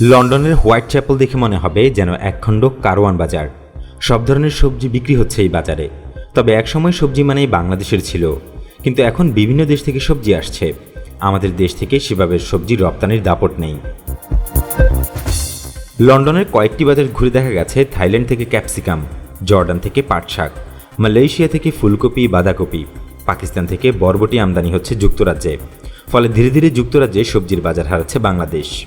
লন্ডনের white chapel দেখে মনে হবে যেন একখণ্ড কারওয়ান বাজার। সব ধরনের সবজি বিক্রি হচ্ছে এই বাজারে। তবে একসময় সবজি মানেই বাংলাদেশের ছিল। কিন্তু এখন বিভিন্ন দেশ থেকে সবজি আসছে। আমাদের দেশ থেকে সেভাবে সবজি রপ্তানির দাপট নেই। লন্ডনের কয়েকটি বাজার ঘুরে দেখা গেছে থাইল্যান্ড থেকে ক্যাপসিকাম, জর্ডান থেকে পাট শাক, মালয়েশিয়া থেকে ফুলকপি, বাঁধাকপি, পাকিস্তান থেকে বরবটি আমদানি হচ্ছে যুক্তরাজ্যে। ফলে ধীরে ধীরে যুক্তরাজ্যে সবজির বাজার হারাচ্ছে Bangladesh.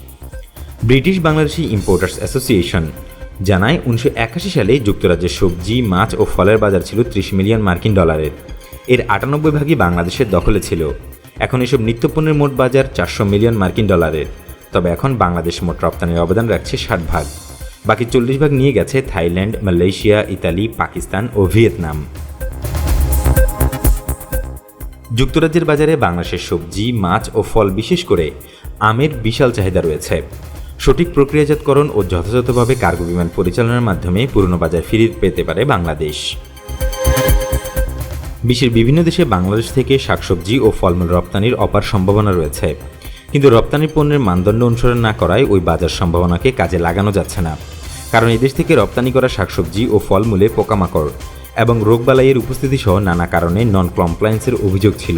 British Bangladeshi importers association জানায় উনিশশো একাশি সালে যুক্তরাজ্যের সবজি, মাছ ও ফলের বাজার ছিল ত্রিশ মিলিয়ন মার্কিন ডলারের। এর আটানব্বই ভাগই বাংলাদেশের দখলে ছিল। এখন এসব নিত্যপণ্যের মোট বাজার চারশো মিলিয়ন মার্কিন ডলারের। তবে এখন বাংলাদেশ মোট রপ্তানির অবদান রাখছে ষাট ভাগ। বাকি চল্লিশ ভাগ নিয়ে গেছে থাইল্যান্ড, মালয়েশিয়া, ইতালি, পাকিস্তান ও ভিয়েতনাম। যুক্তরাজ্যের বাজারে বাংলাদেশের সবজি, মাছ ও ফল বিশেষ করে আমের বিশাল চাহিদা রয়েছে। সঠিক প্রক্রিয়াজাতকরণ ও যথাযথভাবে কার্গো বিমান পরিচালনার মাধ্যমে পুরনো বাজার ফিরে পেতে পারে বাংলাদেশ। বিশ্বের বিভিন্ন দেশে বাংলাদেশ থেকে শাকসবজি ও ফলমূল রপ্তানির অপার সম্ভাবনা রয়েছে। কিন্তু রপ্তানি পণ্যের মানদণ্ড অনুসরণ না করায় ওই বাজার সম্ভাবনাকে কাজে লাগানো যাচ্ছে না। কারণ এদেশ থেকে রপ্তানি করা শাকসবজি ও ফলমূলে পোকামাকড় এবং রোগবালাইয়ের উপস্থিতি সহ নানা কারণে নন কমপ্লায়েন্সের অভিযোগ ছিল।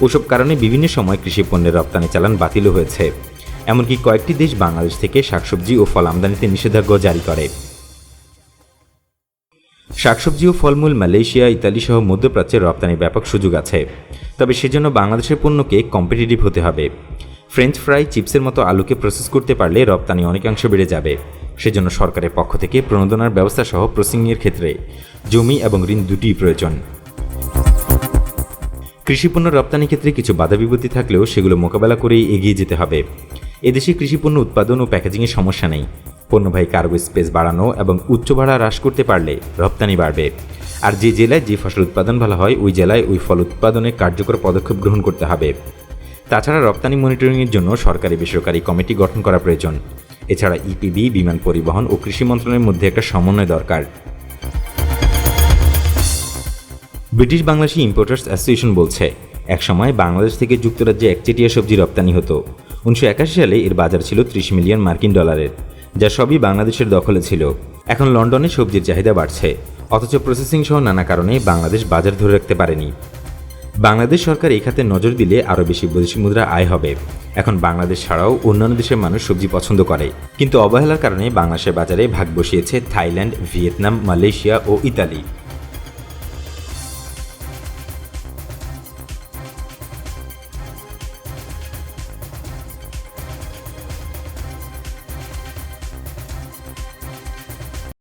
ওসব কারণে বিভিন্ন সময় কৃষি পণ্যের রপ্তানি চালান বাতিল হয়েছে। এমনকি কয়েকটি দেশ বাংলাদেশ থেকে শাকসবজি ও ফল আমদানিতে নিষেধাজ্ঞা জারি করে। শাকসবজি ও ফলমূল মালয়েশিয়া, ইতালি সহ মধ্যপ্রাচ্যের রপ্তানির ব্যাপক সুযোগ আছে। তবে সেজন্য বাংলাদেশের পণ্যকে কম্পিটিটিভ হতে হবে। ফ্রেঞ্চ ফ্রাই চিপসের মতো আলুকে প্রসেস করতে পারলে রপ্তানি অনেকাংশ বেড়ে যাবে। সেজন্য সরকারের পক্ষ থেকে প্রণোদনার ব্যবস্থা সহ প্রসিংয়ের ক্ষেত্রে জমি এবং ঋণ দুটিই প্রয়োজন। কৃষিপণ্য রপ্তানি ক্ষেত্রে কিছু বাধা বিপত্তি থাকলেও সেগুলো মোকাবেলা করেই এগিয়ে যেতে হবে। এদেশে কৃষিপণ্য উৎপাদন ও প্যাকেজিংয়ের সমস্যা নেই। পণ্যবাহী কার্গো স্পেস বাড়ানো এবং উচ্চ ভাড়া হ্রাস করতে পারলে রপ্তানি বাড়বে। আর যে জেলায় যে ফসল উৎপাদন ভালো হয়, ওই জেলায় ওই ফল উৎপাদনে কার্যকর পদক্ষেপ গ্রহণ করতে হবে। তাছাড়া রপ্তানি মনিটরিংয়ের জন্য সরকারি বেসরকারি কমিটি গঠন করা প্রয়োজন। এছাড়া ইপিবি, বিমান পরিবহন ও কৃষি মন্ত্রণালয়ের মধ্যে একটা সমন্বয় দরকার। ব্রিটিশ বাংলাদেশি ইম্পোর্টার্স অ্যাসোসিয়েশন বলছে, একসময় বাংলাদেশ থেকে যুক্তরাজ্যে একচেটিয়া সবজি রপ্তানি হতো। উনিশশো একাশি সালে এর বাজার ছিল ত্রিশ মিলিয়ন মার্কিন ডলারের, যা সবই বাংলাদেশের দখলে ছিল। এখন লন্ডনে সবজির চাহিদা বাড়ছে, অথচ প্রসেসিং সহ নানা কারণে বাংলাদেশ বাজার ধরে রাখতে পারেনি। বাংলাদেশ সরকার এই খাতে নজর দিলে আরও বেশি বৈদেশিক মুদ্রা আয় হবে। এখন বাংলাদেশ ছাড়াও অন্যান্য দেশের মানুষ সবজি পছন্দ করে। কিন্তু অবহেলার কারণে বাংলাদেশের বাজারে ভাগ বসিয়েছে থাইল্যান্ড, ভিয়েতনাম, মালয়েশিয়া ও ইতালি।